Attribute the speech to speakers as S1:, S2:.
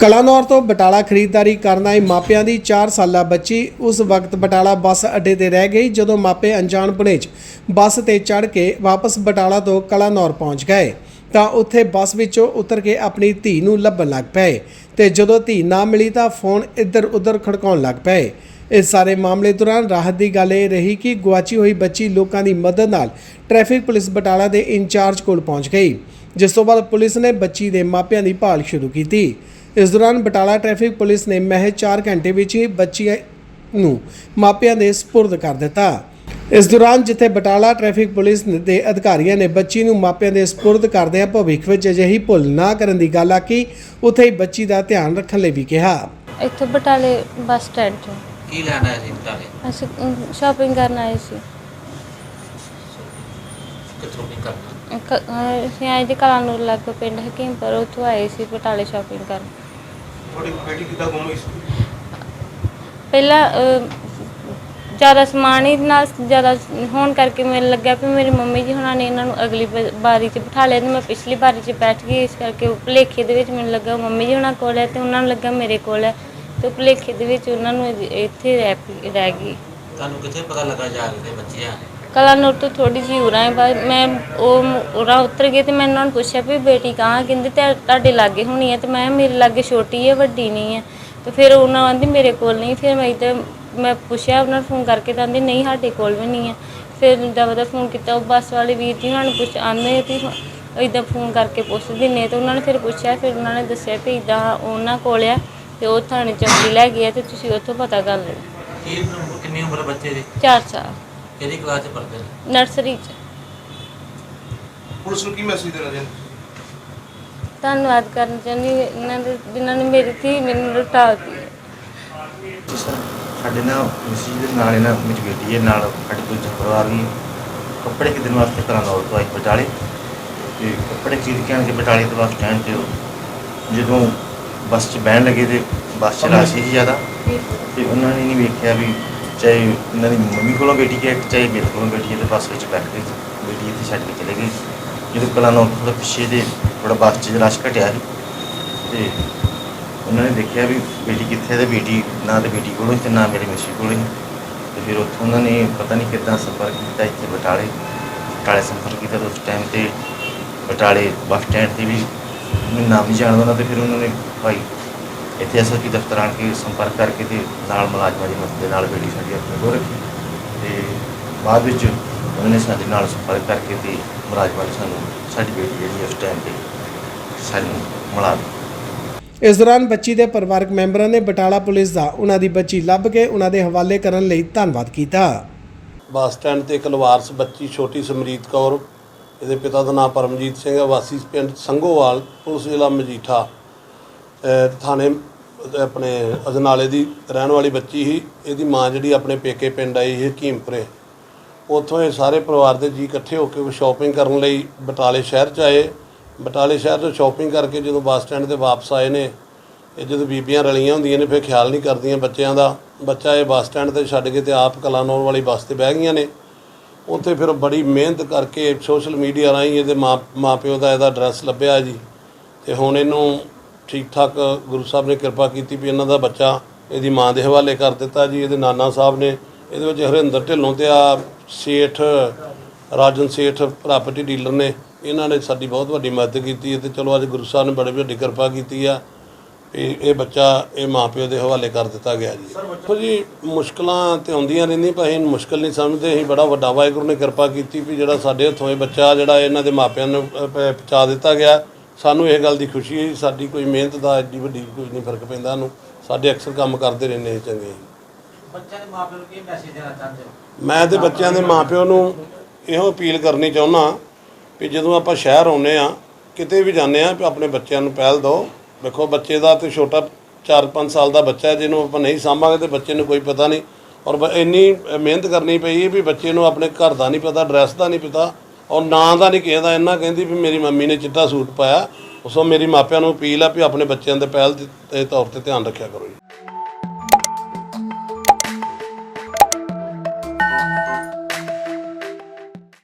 S1: ਕਲਾਨੌਰ ਤੋਂ ਬਟਾਲਾ ਖਰੀਦਦਾਰੀ ਕਰਨ ਆਏ ਮਾਪਿਆਂ ਦੀ 4 ਸਾਲਾ ਬੱਚੀ ਉਸ ਵਕਤ ਬਟਾਲਾ ਬੱਸ ਅੱਡੇ ਤੇ ਰਹਿ ਗਈ ਜਦੋਂ ਮਾਪੇ ਅਣਜਾਣਪੁਣੇ 'ਚ ਬੱਸ ਤੇ ਚੜ੍ਹ ਕੇ ਵਾਪਸ ਬਟਾਲਾ ਤੋਂ ਕਲਾਨੌਰ ਪਹੁੰਚ ਗਏ ਤਾਂ ਉੱਥੇ ਬੱਸ ਵਿੱਚੋਂ ਉਤਰ ਕੇ ਆਪਣੀ ਧੀ ਨੂੰ ਲੱਭਣ ਲੱਗ ਪਏ ਤੇ ਜਦੋਂ ਧੀ ਨਾ ਮਿਲੀ ਤਾਂ ਫੋਨ ਇੱਧਰ ਉੱਧਰ ਖੜਕਾਉਣ ਲੱਗ ਪਏ। ਇਸ ਸਾਰੇ ਮਾਮਲੇ ਦੌਰਾਨ ਰਾਹਤ ਦੀ ਗੱਲ ਇਹ ਰਹੀ ਕਿ ਗੁਆਚੀ ਹੋਈ ਬੱਚੀ ਲੋਕਾਂ ਦੀ ਮਦਦ ਨਾਲ ਟ੍ਰੈਫਿਕ ਪੁਲਿਸ ਬਟਾਲਾ ਦੇ ਇੰਚਾਰਜ ਕੋਲ ਪਹੁੰਚ ਗਈ, ਜਿਸ ਤੋਂ ਬਾਅਦ ਪੁਲਿਸ ਨੇ ਬੱਚੀ ਦੇ ਮਾਪਿਆਂ ਦੀ ਭਾਲ ਸ਼ੁਰੂ ਕੀਤੀ। ਇਸ ਦੌਰਾਨ ਬਟਾਲਾ ਟ੍ਰੈਫਿਕ ਪੁਲਿਸ ਨੇ ਮਹਿਜ 4 ਘੰਟੇ ਵਿੱਚ ਹੀ ਬੱਚੀ ਨੂੰ ਮਾਪਿਆਂ ਦੇ ਸਪੁਰਦ ਕਰ ਦਿੱਤਾ। ਇਸ ਦੌਰਾਨ ਜਿੱਥੇ ਬਟਾਲਾ ਟ੍ਰੈਫਿਕ ਪੁਲਿਸ ਦੇ ਅਧਿਕਾਰੀਆਂ ਨੇ ਬੱਚੀ ਨੂੰ ਮਾਪਿਆਂ ਦੇ ਸਪੁਰਦ ਕਰਦਿਆਂ ਭਵਿੱਖ ਵਿੱਚ ਅਜਿਹੀ ਭੁੱਲ ਨਾ ਕਰਨ ਦੀ ਗੱਲ ਆਖੀ ਉੱਥੇ ਹੀ ਬੱਚੀ ਦਾ ਧਿਆਨ ਰੱਖਣ ਲਈ ਵੀ ਕਿਹਾ।
S2: ਇੱਥੇ ਬਟਾਲੇ ਬੱਸ ਸਟੈਂਡ ਤੋਂ।
S3: ਕੀ ਲੈਣਾ ਹੈ ਜੀ ਬਟਾਲੇ?
S2: ਅਸੀਂ ਸ਼ਾਪਿੰਗ ਕਰਨ ਆਏ ਸੀ।
S3: ਕਿੱਥੋਂ ਨਹੀਂ ਕਰਨਾ?
S2: ਕ- ਅਹ ਅਸੀਂ ਆਏ ਜੀ ਕਲਾਨੂਰ ਲੱਗ ਪਿੰਡ ਹਕੀਮਪੁਰ ਉੱਥੋਂ ਆਏ ਸੀ ਬਟਾਲੇ ਸ਼ਾਪਿੰਗ ਕਰਨ।
S4: ਤੁਹਾਡੀ ਬੇਟੀ ਕਿੱਦਾਂ ਗੁੰਮ ਹੋਈ ਸੀ?
S2: ਪਹਿਲਾਂ ਜ਼ਿਆਦਾ ਸਮਾਨ ਹੀ ਨਾਲ ਜ਼ਿਆਦਾ ਹੋਣ ਕਰਕੇ ਮੈਨੂੰ ਲੱਗਿਆ ਵੀ ਮੇਰੀ ਮੰਮੀ ਜੀ ਹੁਣਾਂ ਨੇ ਇਹਨਾਂ ਨੂੰ ਅਗਲੀ ਬ- ਬਾਰੀ 'ਚ ਬਿਠਾ ਲਿਆ ਤੇ ਮੈਂ ਪਿਛਲੀ ਬਾਰੀ 'ਚ ਬੈਠ ਗਈ ਇਸ ਕਰਕੇ ਭੁਲੇਖੇ ਦੇ ਵਿੱਚ ਮੈਨੂੰ ਲੱਗਾ ਮੰਮੀ ਜੀ ਹੁਣਾਂ ਕੋਲ ਹੈ ਤੇ ਉਹਨਾਂ ਨੂੰ ਲੱਗਾ ਮੇਰੇ ਕੋਲ ਹੈ ਤੇ ਭੁਲੇਖੇ ਦੇ ਵਿੱਚ ਉਹਨਾਂ ਨੂੰ ਇ- ਇੱਥੇ ਰਹਿ ਪਈ- ਰਹਿ ਗਈ।
S3: ਤੁਹਾਨੂੰ ਕਿੱਥੇ ਪਤਾ ਲੱਗਾ ਜਾ ਕੇ ਬੱਚੇ ਆ
S2: ਕਲਾਨੂਰ ਤੋਂ ਥੋੜੀ ਜਿਹੀ ਉਰਾਂ ਹੈ ਬਾਅਦ ਮੈਂ ਉਹ ਉਰਾਂ ਉਤਰ ਗਈ ਤੇ ਮੈਂ ਉਹਨਾਂ ਨੂੰ ਪੁੱਛਿਆ ਵੀ ਬੇਟੀ ਕਹਾਂ? ਕਹਿੰਦੇ ਤੇ ਤੁਹਾਡੇ ਲਾਗੇ ਹੋਣੀ ਹੈ ਤੇ ਮੈਂ ਕਿਹਾ ਮੇਰੇ ਲਾਗੇ ਛੋਟੀ ਹੈ ਵੱਡੀ ਨਹੀਂ ਹੈ ਤੇ ਫਿਰ ਉਹਨਾਂ ਆਂਦੀ ਮੇਰੇ ਕੋਲ ਨਹੀਂ ਫਿਰ ਮੈਂ ਇੱਧਰ ਮੈਂ ਪੁੱਛਿਆ ਉਹਨਾਂ ਨੂੰ ਫੋਨ ਕਰਕੇ ਤਾਂ ਆਂਦੀ ਨਹੀਂ ਸਾਡੇ ਕੋਲ ਵੀ ਨਹੀਂ ਹੈ ਫਿਰ ਦਵਾ ਫੋਨ ਕੀਤਾ ਉਹ ਬੱਸ ਵਾਲੇ ਵੀਰ ਜੀ ਉਹਨਾਂ ਨੂੰ ਪੁੱਛ ਆਂਦੇ ਤੇ ਇਦਾਂ ਫੋਨ ਕਰਕੇ ਪੁੱਛਦੇ ਨੇ ਤੇ ਉਹਨਾਂ ਨੇ ਫਿਰ ਪੁੱਛਿਆ ਫਿਰ ਉਹਨਾਂ ਨੇ ਦੱਸਿਆ ਵੀ ਇਦਾਂ ਉਹਨਾਂ ਕੋਲ ਆ ਤੇ ਉਹ ਥਾਣੇ ਚੌਕੀ ਲੈ ਗਿਆ ਤੇ ਤੁਸੀਂ ਉੱਥੋਂ ਪਤਾ ਕਰ ਲਓ।
S3: ਕੀ ਉਮਰ- ਕਿੰਨੀ ਉਮਰ ਬੱਚੇ ਦੀ?
S2: 4 ਸਾਲ।
S3: ਕਿਹੜੀ ਕਲਾਸ ਚ ਪੜ੍ਹਦੇ ਨੇ?
S2: ਨਰਸਰੀ ਚ।
S4: ਪੁਲਿਸ ਨੂੰ ਕੀ ਮੈਸੇਜ ਦੇਣਾ ਚਾਹੁੰਦੇ
S2: ਧੰਨਵਾਦ ਕਰਨਾ ਚਾਹੁੰਦੀ ਹਾਂ ਇਹਨਾਂ ਦੇ ਜਿਨ੍ਹਾਂ ਨੇ ਮੇਰੀ ਧੀ ਮੈਨੂੰ ਲੁਟਾ ਦਿੱਤੀ।
S5: ਸਰ ਸਾਡੇ ਨਾਲ ਮਿਸੀ ਦੇ ਨਾਲ ਇਹਨਾਂ ਮੇਰੀ ਬੇਟੀ ਹੈ ਨਾਲ ਸਾਡੇ ਦੂਜਾ ਪਰਿਵਾਰ ਵੀ ਕੱਪੜੇ ਖਰੀਦਣ ਵਾਸਤੇ ਕਰਾਂਦਾ ਤੋਂ ਆਈ ਬਟਾਲੇ। ਤੇ ਕੱਪੜੇ ਖਰੀਦ ਕੇ ਆਣ ਕੇ ਬਟਾਲੇ ਤੋਂ ਬੱਸ ਸਟੈਂਡ ਤੇ ਉਹ ਜਦੋਂ ਬੱਸ 'ਚ ਬਹਿਣ ਲੱਗੇ ਤੇ ਬੱਸ 'ਚ ਰਸ਼ ਸੀ ਜ਼ਿਆਦਾ ਤੇ ਉਹਨਾਂ ਨੇ ਨਹੀਂ ਵੇਖਿਆ ਵੀ ਚਾਹੇ ਇਹਨਾਂ ਦੀ ਮੰਮੀ ਕੋਲੋਂ ਬੇਟੀ ਹੈ, ਚਾਹੇ ਮੇਰੇ ਕੋਲੋਂ ਬੇਟੀ ਹੈ, ਤੇ ਬੱਸ ਵਿੱਚ ਬੈਠ ਕੇ ਬੇਟੀ ਇੱਥੇ ਛੱਡ ਕੇ ਚਲੇ ਗਏ ਜਦੋਂ ਕਲਾਨੌਰ ਤੋਂ ਥੋੜ੍ਹਾ ਪਿੱਛੇ ਦੇ ਥੋੜਾ ਬੱਸ 'ਚ ਰਸ਼ ਘਟਿਆ ਸੀ ਤੇ ਉਹਨਾਂ ਨੇ ਦੇਖਿਆ ਵੀ ਬੇਟੀ ਕਿੱਥੇ ਹੈ ਤੇ ਬੇਟੀ ਨਾ ਤੇ ਬੇਟੀ ਕੋਲੋਂ ਤੇ ਨਾ ਮੇਰੀ ਮਿਸੀ ਕੋਲੋਂ ਹੀ। ਤੇ ਫਿਰ ਉੱਥੋਂ ਉਹਨਾਂ ਨੇ ਪਤਾ ਨਹੀਂ ਕਿੱਦਾਂ ਸਫ਼ਰ ਕੀਤਾ ਇੱਥੇ ਬਟਾਲੇ ਬਟਾਲੇ ਸਫ਼ਰ ਕੀਤਾ ਉਸ ਟਾਈਮ ਤੇ ਬਟਾਲੇ ਬੱਸ ਸਟੈਂਡ ਤੇ ਵੀ ਮੈਨੂੰ ਨਾਮ ਨਹੀਂ ਜਾਣਦਾ ਉਹਨਾਂ ਤੇ, ਫਿਰ ਉਹਨਾਂ ਨੇ ਭਾਈ ਇੱਥੇ ਐਸਐਸਪੀ ਦਫ਼ਤਰ ਆਣ ਕੇ ਸੰਪਰਕ ਕਰਕੇ ਤੇ ਨਾਲ ਮੁਲਾਜ਼ਮਾਂ ਦੀ ਮਦਦ ਦੇ ਨਾਲ ਬੇਟੀ ਸਾਡੀ ਆਪਣੇ ਕੋਲ ਰੱਖੀ। ਤੇ ਬਾਅਦ ਵਿੱਚ ਉਹਨਾਂ ਨੇ ਸਾਡੇ ਨਾਲ ਸੰਪਰਕ ਕਰਕੇ ਤੇ ਮੁਲਾਜ਼ਮਾਂ ਨੇ ਸਾਨੂੰ ਸਾਡੀ ਬੇਟੀ ਜਿਹੜੀ ਉਸ ਟਾਈਮ ਤੇ ਸਾਨੂੰ ਮਿਲਾ ਦਿੱਤੀ।
S1: ਇਸ ਦੌਰਾਨ ਬੱਚੀ ਦੇ ਪਰਿਵਾਰਕ ਮੈਂਬਰਾਂ ਨੇ ਬਟਾਲਾ ਪੁਲਿਸ ਦਾ ਉਹਨਾਂ ਦੀ ਬੱਚੀ ਲੱਭ ਕੇ ਉਹਨਾਂ ਦੇ ਹਵਾਲੇ ਕਰਨ ਲਈ ਧੰਨਵਾਦ ਕੀਤਾ।
S6: ਬੱਸ ਸਟੈਂਡ ਤੇ ਇੱਕ ਲਵਾਰਸ ਬੱਚੀ ਛੋਟੀ ਸਮਰੀਤ ਕੌਰ ਇਹਦੇ ਪਿਤਾ ਦਾ ਨਾਮ ਪਰਮਜੀਤ ਸਿੰਘ ਹੈ ਵਾਸੀ ਪਿੰਡ ਸੰਘੋਵਾਲ ਪੁਲਿਸ ਜ਼ਿਲ੍ਹਾ ਮਜੀਠਾ। ਥਾਣੇ ਆਪਣੇ ਅਜਨਾਲੇ ਦੀ ਰਹਿਣ ਵਾਲੀ ਬੱਚੀ ਸੀ। ਇਹਦੀ ਮਾਂ ਜਿਹੜੀ ਆਪਣੇ ਪੇਕੇ ਪਿੰਡ ਆਈ ਸੀ ਹਕੀਮਪੁਰੇ। ਉੱਥੋਂ ਇਹ ਸਾਰੇ ਪਰਿਵਾਰ ਦੇ ਜੀ ਇਕੱਠੇ ਹੋ ਕੇ ਸ਼ਾਪਿੰਗ ਕਰਨ ਲਈ ਬਟਾਲੇ ਸ਼ਹਿਰ ਚ ਆਏ। ਬਟਾਲੇ ਸ਼ਹਿਰ ਤੋਂ ਸ਼ਾਪਿੰਗ ਕਰਕੇ ਜਦੋਂ ਬੱਸ ਸਟੈਂਡ ਤੇ ਵਾਪਸ ਆਏ ਨੇ, ਇਹ ਜਦੋਂ ਬੀਬੀਆਂ ਰਲੀਆਂ ਹੁੰਦੀਆਂ ਨੇ, ਫਿਰ ਖਿਆਲ ਨਹੀਂ ਕਰਦੀਆਂ ਬੱਚਿਆਂ ਦਾ। ਬੱਚਾ ਇਹ ਬੱਸ ਸਟੈਂਡ ਤੇ ਛੱਡ ਕੇ ਤੇ ਆਪ ਕਲਾਨੌਰ ਵਾਲੀ ਬੱਸ ਤੇ ਬਹਿ ਗਈਆਂ ਨੇ। ਉੱਥੇ ਫਿਰ ਬੜੀ ਮਿਹਨਤ ਕਰਕੇ ਸੋਸ਼ਲ ਮੀਡੀਆ ਰਾਹੀਂ ਇਹਦੇ ਮਾਂ ਮਾਪਿਓ ਦਾ ਇਹਦਾ ਐਡਰੈਸ ਲੱਭਿਆ ਜੀ। ਤੇ ਹੁਣ ਇਹਨੂੰ ਠੀਕ ਠਾਕ ਗੁਰੂ ਸਾਹਿਬ ਨੇ ਕਿਰਪਾ ਕੀਤੀ ਵੀ ਇਹਨਾਂ ਦਾ ਬੱਚਾ ਇਹਦੀ ਮਾਂ ਦੇ ਹਵਾਲੇ ਕਰ ਦਿੱਤਾ ਜੀ, ਇਹਦੇ ਨਾਨਾ ਸਾਹਿਬ ਨੇ। ਇਹਦੇ ਵਿੱਚ ਹਰਿੰਦਰ ਢਿੱਲੋਂ ਤੇ ਆ ਸੇਠ, ਰਾਜਨ ਸੇਠ, ਪ੍ਰਾਪਰਟੀ ਡੀਲਰ ਨੇ। ਇਹਨਾਂ ਨੇ ਸਾਡੀ ਬਹੁਤ ਵੱਡੀ ਮਦਦ ਕੀਤੀ ਹੈ ਤੇ ਚਲੋ ਅੱਜ ਗੁਰੂ ਸਾਹਿਬ ਨੇ ਬੜੀ ਵੱਡੀ ਕਿਰਪਾ ਕੀਤੀ ਆ ਵੀ ਇਹ ਬੱਚਾ ਇਹ ਮਾਪਿਓ ਦੇ ਹਵਾਲੇ ਕਰ ਦਿੱਤਾ ਗਿਆ ਜੀ। ਦੇਖੋ ਜੀ, ਮੁਸ਼ਕਲਾਂ ਤੇ ਆਉਂਦੀਆਂ ਰਹਿੰਦੀਆਂ ਪਰ ਅਸੀਂ ਮੁਸ਼ਕਲ ਨਹੀਂ ਸਮਝਦੇ ਅਸੀਂ ਬੜਾ ਵੱਡਾ ਵਾਹਿਗੁਰੂ ਨੇ ਕਿਰਪਾ ਕੀਤੀ ਵੀ ਜਿਹੜਾ ਸਾਡੇ ਹੱਥੋਂ ਇਹ ਬੱਚਾ ਜਿਹੜਾ ਇਹਨਾਂ ਦੇ ਮਾਪਿਆਂ ਨੂੰ ਪਹੁੰਚਾ ਦਿੱਤਾ ਗਿਆ। ਸਾਨੂੰ ਇਹ ਗੱਲ ਦੀ ਖੁਸ਼ੀ ਹੈ ਸਾਡੀ ਕੋਈ ਮਿਹਨਤ ਦਾ ਐਡੀ ਵੱਡੀ ਕੋਈ ਨਹੀਂ ਫ਼ਰਕ ਪੈਂਦਾ ਨੂੰ ਸਾਡੇ ਅਕਸਰ ਕੰਮ ਕਰਦੇ ਰਹਿੰਦੇ ਅਸੀਂ ਚੰਗੇ
S3: ਬੱਚਿਆਂ ਦੇ ਮਾਪਿਆਂ ਨੂੰ ਕੀ ਮੈਸੇਜ ਦੇਣਾ ਚਾਹੁੰਦੇ ਹੋ?
S6: ਮੈਂ ਤੇ ਬੱਚਿਆਂ ਦੇ ਮਾਪਿਆਂ ਨੂੰ ਇਹੋ ਅਪੀਲ ਕਰਨੀ ਚਾਹੁੰਦਾ ਵੀ ਜਦੋਂ ਆਪਾਂ ਸ਼ਹਿਰ ਆਉਂਦੇ ਆ ਕਿਤੇ ਵੀ ਜਾਂਦੇ ਆ ਆਪਣੇ ਬੱਚਿਆਂ ਨੂੰ ਪਹਿਲ ਦਿਓ। ਦੇਖੋ ਬੱਚੇ ਦਾ ਤੇ ਛੋਟਾ 4-5 ਸਾਲ ਦਾ ਬੱਚਾ ਹੈ ਜਿਹਨੂੰ ਆਪਾਂ ਨਹੀਂ ਸਾਂਭਾਂਗੇ ਤੇ ਬੱਚੇ ਨੂੰ ਕੋਈ ਪਤਾ ਨਹੀਂ। ਔਰ ਇੰਨੀ ਮਿਹਨਤ ਕਰਨੀ ਪਈ ਵੀ ਬੱਚੇ ਨੂੰ ਆਪਣੇ ਘਰ ਦਾ ਨਹੀਂ ਪਤਾ ਐਡਰੈਸ ਦਾ ਨਹੀਂ ਪਤਾ ਔਰ ਨਾਂ ਦਾ ਨਹੀਂ ਕਹਿੰਦਾ ਦਾ ਇੰਨਾ, ਕਹਿੰਦੀ ਵੀ ਮੇਰੀ ਮੰਮੀ ਨੇ ਚਿੱਟਾ ਸੂਟ ਪਾਇਆ, ਉਸੋਂ ਮੇਰੀ ਮਾਪਿਆਂ ਨੂੰ ਅਪੀਲ ਆ ਵੀ ਆਪਣੇ ਬੱਚਿਆਂ ਦੇ ਪਹਿਲ ਦੇ ਤੌਰ ਤੇ ਧਿਆਨ ਰੱਖਿਆ ਕਰੋ ਜੀ।